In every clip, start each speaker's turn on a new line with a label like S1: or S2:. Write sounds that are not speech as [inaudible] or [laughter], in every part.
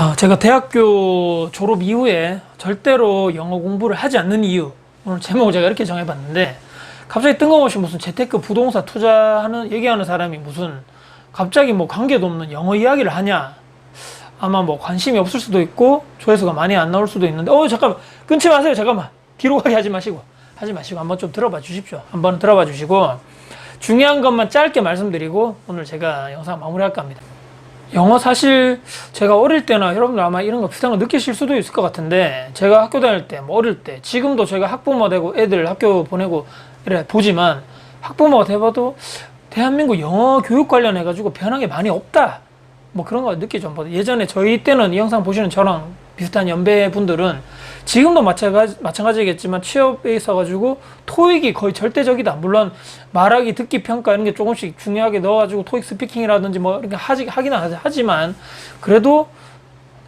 S1: 아, 제가 대학교 졸업 이후에 절대로 영어 공부를 하지 않는 이유 오늘 제목을 제가 이렇게 정해봤는데 갑자기 뜬금없이 무슨 재테크 부동산 투자하는 얘기하는 사람이 무슨 갑자기 뭐 관계도 없는 영어 이야기를 하냐? 아마 뭐 관심이 없을 수도 있고 조회수가 많이 안 나올 수도 있는데 어 잠깐만 끊지 마세요 잠깐만. 뒤로 가게 하지 마시고 하지 마시고 한번 좀 들어봐 주십시오. 한번 들어봐 주시고 중요한 것만 짧게 말씀드리고 오늘 제가 영상 마무리할까 합니다 영어 사실 제가 어릴 때나 여러분들 아마 이런 거 비슷한 거 느끼실 수도 있을 것 같은데 제가 학교 다닐 때 뭐 어릴 때 지금도 제가 학부모 되고 애들 학교 보내고 이래 보지만 학부모가 돼봐도 대한민국 영어 교육 관련해 가지고 변한 게 많이 없다. 뭐 그런 거 느끼죠. 뭐 예전에 저희 때는 이 영상 보시는 저랑 비슷한 연배 분들은 지금도 마찬가지, 마찬가지겠지만 취업에 있어 가지고 토익이 거의 절대적이다. 물론 말하기 듣기 평가 이런 게 조금씩 중요하게 넣어가지고 토익 스피킹이라든지 뭐 이렇게 하지, 하긴 하지- 하지만 그래도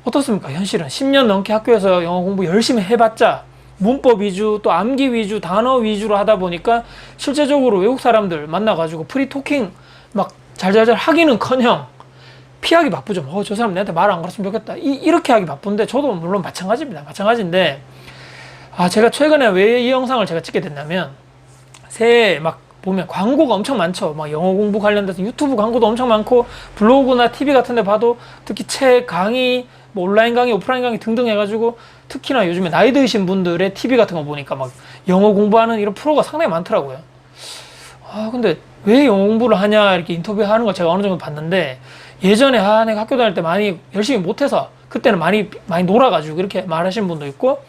S1: 어떻습니까? 현실은 10년 넘게 학교에서 영어 공부 열심히 해봤자 문법 위주 또 암기 위주 단어 위주로 하다 보니까 실제적으로 외국 사람들 만나가지고 프리 토킹 막 잘잘잘 하기는커녕 피하기 바쁘죠. 어, 저 사람 내한테 말 안 걸었으면 좋겠다. 이, 이렇게 하기 바쁜데 저도 물론 마찬가지입니다. 마찬가지인데 아 제가 최근에 왜 이 영상을 제가 찍게 됐냐면 새해 막 보면 광고가 엄청 많죠. 막 영어 공부 관련돼서 유튜브 광고도 엄청 많고 블로그나 TV 같은 데 봐도 특히 책, 강의, 뭐 온라인 강의, 오프라인 강의 등등 해가지고 특히나 요즘에 나이 드신 분들의 TV 같은 거 보니까 막 영어 공부하는 이런 프로가 상당히 많더라고요. 아 근데 왜 영어 공부를 하냐 이렇게 인터뷰하는 걸 제가 어느 정도 봤는데 예전에 아 내가 학교 다닐 때 많이 열심히 못해서 그때는 많이 많이 놀아가지고 이렇게 말하시는 분도 있고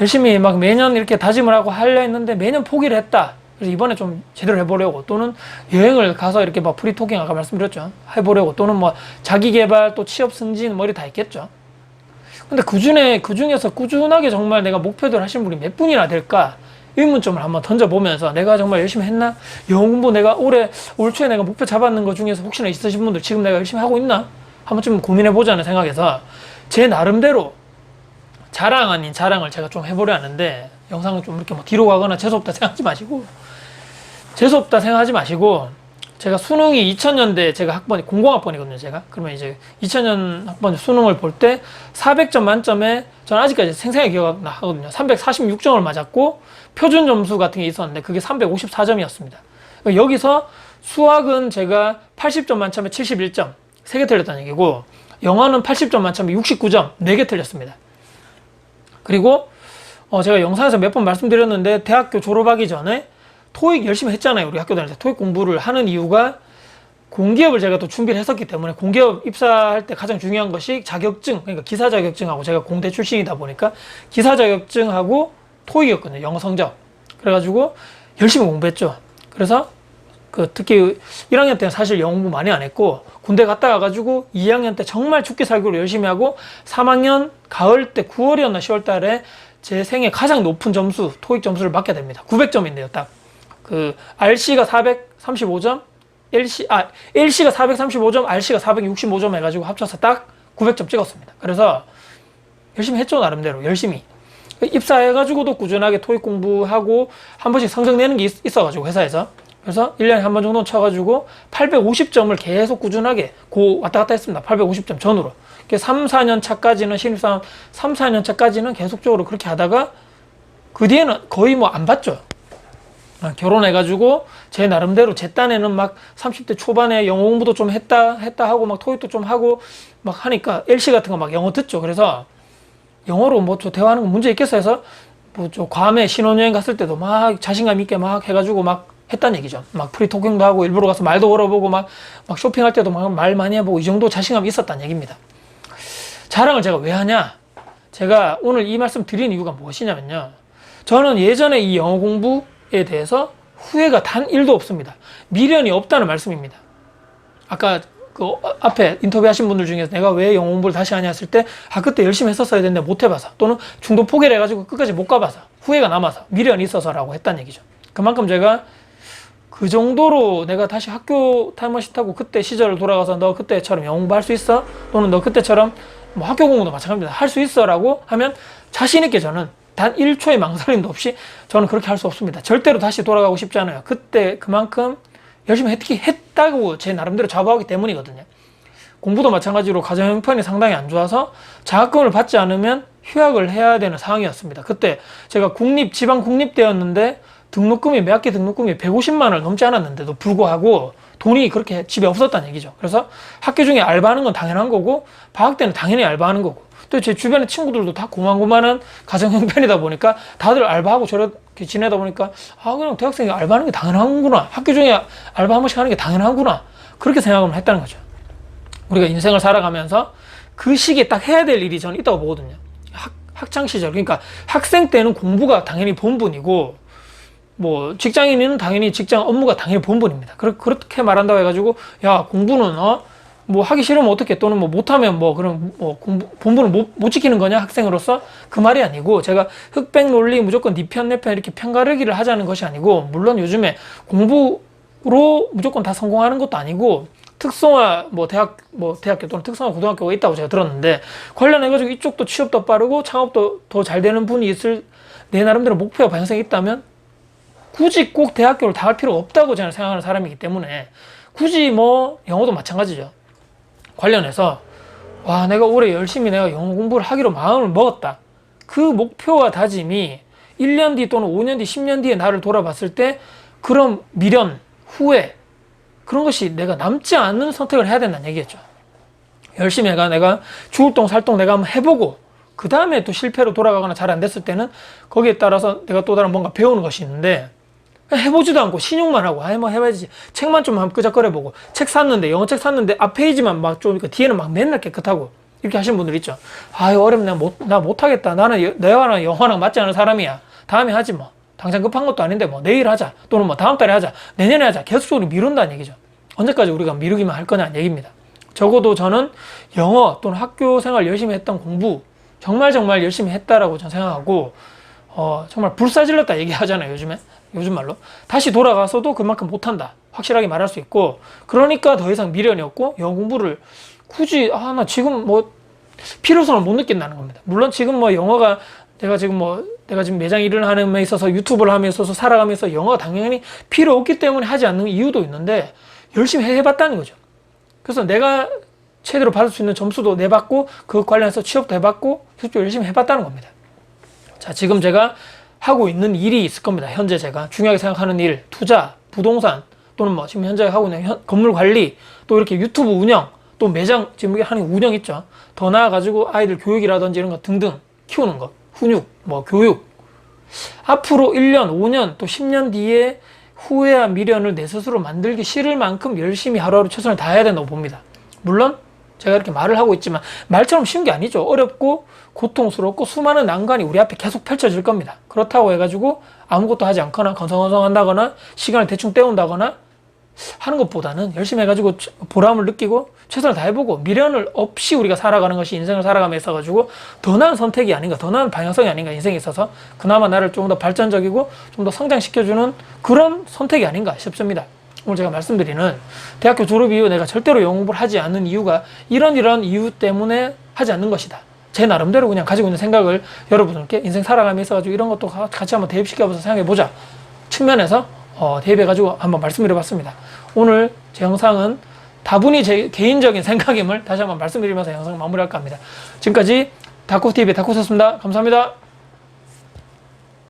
S1: 열심히 막 매년 이렇게 다짐을 하고 하려 했는데 매년 포기를 했다. 그래서 이번에 좀 제대로 해보려고 또는 여행을 가서 이렇게 막 프리토킹 아까 말씀드렸죠. 해보려고 또는 뭐 자기 개발 또 취업 승진 머리 다 있겠죠. 근데 그 중에 그 중에서 꾸준하게 정말 내가 목표들 하신 분이 몇 분이나 될까 의문점을 한번 던져보면서 내가 정말 열심히 했나? 영어 공부 내가 올해 올 초에 내가 목표 잡았는 것 중에서 혹시나 있으신 분들 지금 내가 열심히 하고 있나? 한번 좀 고민해 보자는 생각에서 제 나름대로 자랑 아닌 자랑을 제가 좀 해보려 하는데 영상을 좀 이렇게 뭐 뒤로 가거나 재수없다 생각하지 마시고 재수없다 생각하지 마시고 제가 수능이 2000년대 제가 학번이 공공학번이거든요 제가. 그러면 이제 2000년 학번 수능을 볼 때 400점 만점에 저는 아직까지 생생하게 기억나거든요. 346점을 맞았고 표준 점수 같은 게 있었는데 그게 354점이었습니다. 여기서 수학은 제가 80점 만점에 71점. 3개 틀렸다는 얘기고 영어는 80점 만점에 69점. 4개 틀렸습니다. 그리고 어 제가 영상에서 몇 번 말씀드렸는데 대학교 졸업하기 전에 토익 열심히 했잖아요. 우리 학교 다닐 때 토익 공부를 하는 이유가 공기업을 제가 또 준비를 했었기 때문에 공기업 입사할 때 가장 중요한 것이 자격증, 그러니까 기사 자격증하고 제가 공대 출신이다 보니까 기사 자격증하고 토익이었거든요. 영어 성적. 그래가지고 열심히 공부했죠. 그래서 그 특히 1학년 때는 사실 영어 공부 많이 안 했고 군대 갔다 와가지고 2학년 때 정말 죽기 살기로 열심히 하고 3학년 가을 때 9월이었나 10월 달에 제 생애 가장 높은 점수 토익 점수를 받게 됩니다. 900점인데요, 딱. 그 RC가 435점, LC 아 LC가 435점, RC가 465점 해가지고 합쳐서 딱 900점 찍었습니다. 그래서 열심히 했죠 나름대로 열심히 입사해가지고도 꾸준하게 토익 공부하고 한 번씩 성적 내는 게 있, 있어가지고 회사에서 그래서 1년에 한 번 정도 쳐가지고 850점을 계속 꾸준하게 고 왔다 갔다 했습니다. 850점 전후로. 3, 4년 차까지는 신입사원 3, 4년 차까지는 계속적으로 그렇게 하다가 그 뒤에는 거의 뭐 안 봤죠. 아, 결혼해가지고 제 나름대로 제 딴에는 막 30대 초반에 영어 공부도 좀 했다 했다 하고 막 토익도 좀 하고 막 하니까 LC 같은 거 막 영어 듣죠. 그래서 영어로 뭐 저 대화하는 거 문제 있겠어 해서 뭐 저 괌에 신혼여행 갔을 때도 막 자신감 있게 막 해가지고 막 했단 얘기죠. 막 프리토킹도 하고 일부러 가서 말도 걸어보고 막, 막 쇼핑할 때도 막 말 많이 해보고 이 정도 자신감이 있었단 얘기입니다. 자랑을 제가 왜 하냐? 제가 오늘 이 말씀 드린 이유가 무엇이냐면요. 저는 예전에 이 영어 공부에 대해서 후회가 단 1도 없습니다. 미련이 없다는 말씀입니다. 아까 그 앞에 인터뷰하신 분들 중에서 내가 왜 영어 공부를 다시 하냐 했을 때, 아, 그때 열심히 했었어야 되는데 못 해봐서, 또는 중도 포기를 해가지고 끝까지 못 가봐서, 후회가 남아서, 미련이 있어서라고 했단 얘기죠. 그만큼 제가 그 정도로 내가 다시 학교 타임머신 타고 그때 시절을 돌아가서 너 그때처럼 영어 공부할 수 있어? 또는 너 그때처럼 뭐 학교 공부도 마찬가지입니다. 할 수 있어? 라고 하면 자신있게 저는 단 1초의 망설임도 없이 저는 그렇게 할 수 없습니다. 절대로 다시 돌아가고 싶지 않아요. 그때 그만큼 열심히 했, 했다고 제 나름대로 자부하기 때문이거든요. 공부도 마찬가지로 가정 형편이 상당히 안 좋아서 장학금을 받지 않으면 휴학을 해야 되는 상황이었습니다. 그때 제가 국립 지방 국립대였는데 등록금이 매 학기 등록금이 150만 원을 넘지 않았는데도 불구하고 돈이 그렇게 집에 없었다는 얘기죠. 그래서 학교 중에 알바하는 건 당연한 거고 방학 때는 당연히 알바하는 거고 또 제 주변의 친구들도 다 고만고만한 가정 형편이다 보니까 다들 알바하고 저렇게 지내다 보니까 아 그냥 대학생이 알바하는 게 당연한구나 학교 중에 알바 한 번씩 하는 게 당연한구나 그렇게 생각을 했다는 거죠. 우리가 인생을 살아가면서 그 시기에 딱 해야 될 일이 저는 있다고 보거든요. 학, 학창 시절. 그러니까 학생 때는 공부가 당연히 본분이고, 뭐, 직장인은 당연히 직장 업무가 당연히 본분입니다. 그렇, 그렇게 말한다고 해가지고, 야, 공부는, 어, 뭐 하기 싫으면 어떻게 또는 뭐 못하면 뭐 그럼 뭐 공부, 본분을 못, 못 지키는 거냐 학생으로서 그 말이 아니고 제가 흑백 논리 무조건 네편내편 이렇게 편가르기를 하자는 것이 아니고 물론 요즘에 공부로 무조건 다 성공하는 것도 아니고 특성화 뭐 대학 뭐 대학교 또는 특성화 고등학교가 있다고 제가 들었는데 관련해 가지고 이쪽도 취업도 빠르고 창업도 더 잘 되는 분이 있을 내 나름대로 목표와 방향성이 있다면 굳이 꼭 대학교를 다갈 필요가 없다고 저는 생각하는 사람이기 때문에 굳이 뭐 영어도 마찬가지죠. 관련해서 와 내가 올해 열심히 내가 영어 공부를 하기로 마음을 먹었다. 그 목표와 다짐이 1년 뒤 또는 5년 뒤, 10년 뒤에 나를 돌아봤을 때 그런 미련, 후회 그런 것이 내가 남지 않는 선택을 해야 된다는 얘기겠죠. 열심히 해가 내가 죽을 똥 살똥 내가 한번 해보고 그 다음에 또 실패로 돌아가거나 잘 안 됐을 때는 거기에 따라서 내가 또 다른 뭔가 배우는 것이 있는데 해보지도 않고 신용만 하고 아이 뭐 해봐야지. 책만 좀 한번 끄적거려보고. 책 샀는데 영어 책 샀는데 앞 페이지만 막 좀 뒤에는 막 맨날 깨끗하고. 이렇게 하시는 분들 있죠. 아유 어렵네. 못, 나 못하겠다. 나는 여- 내와는 영화랑 맞지 않은 사람이야. 다음에 하지 뭐. 당장 급한 것도 아닌데 뭐. 내일 하자. 또는 뭐 다음 달에 하자. 내년에 하자. 계속적으로 미룬다는 얘기죠. 언제까지 우리가 미루기만 할 거냐는 얘기입니다. 적어도 저는 영어 또는 학교 생활 열심히 했던 공부 정말 정말 열심히 했다라고 저는 생각하고 어, 정말 불사질렀다 얘기하잖아요 요즘에 요즘 말로. 다시 돌아가서도 그만큼 못한다. 확실하게 말할 수 있고 그러니까 더 이상 미련이 없고 영어 공부를 굳이 아 나 지금 뭐 필요성을 못 느낀다는 겁니다. 물론 지금 뭐 영어가 내가 지금 뭐 내가 지금 매장 일을 하는 데 있어서 유튜브를 하면서 살아가면서 영어가 당연히 필요 없기 때문에 하지 않는 이유도 있는데 열심히 해봤다는 거죠. 그래서 내가 최대로 받을 수 있는 점수도 내봤고 그 관련해서 취업도 해봤고 실제 열심히 해봤다는 겁니다. 자 지금 제가 하고 있는 일이 있을 겁니다. 현재 제가 중요하게 생각하는 일, 투자, 부동산 또는 뭐 지금 현재 하고 있는 현- 건물 관리 또 이렇게 유튜브 운영 또 매장 지금 이게 하는 운영 있죠. 더 나아 가지고 아이들 교육이라든지 이런 거 등등 키우는 것, 훈육, 뭐 교육 앞으로 1년, 5년 또 10년 뒤에 후회와 미련을 내 스스로 만들기 싫을 만큼 열심히 하루하루 최선을 다해야 된다고 봅니다. 물론 제가 이렇게 말을 하고 있지만 말처럼 쉬운 게 아니죠. 어렵고 고통스럽고 수많은 난관이 우리 앞에 계속 펼쳐질 겁니다. 그렇다고 해가지고 아무것도 하지 않거나 건성건성한다거나 시간을 대충 때운다거나 하는 것보다는 열심히 해가지고 보람을 느끼고 최선을 다해보고 미련을 없이 우리가 살아가는 것이 인생을 살아가며 있어가지고 더 나은 선택이 아닌가 더 나은 방향성이 아닌가 인생에 있어서 그나마 나를 좀 더 발전적이고 좀 더 성장시켜주는 그런 선택이 아닌가 싶습니다. 오늘 제가 말씀드리는 대학교 졸업 이후 내가 절대로 공부를 하지 않는 이유가 이런 이런 이유 때문에 하지 않는 것이다. 제 나름대로 그냥 가지고 있는 생각을 여러분께 인생 살아가며 있어가지고 이런 것도 가- 같이 한번 대입시켜봐서 생각해보자 측면에서 어, 대입해가지고 한번 말씀드려봤습니다. 오늘 제 영상은 다분히 제 개인적인 [laughs] 생각임을 다시 한번 말씀드리면서 영상 마무리할까 합니다. 지금까지 다코TV의 다코였습니다. 감사합니다.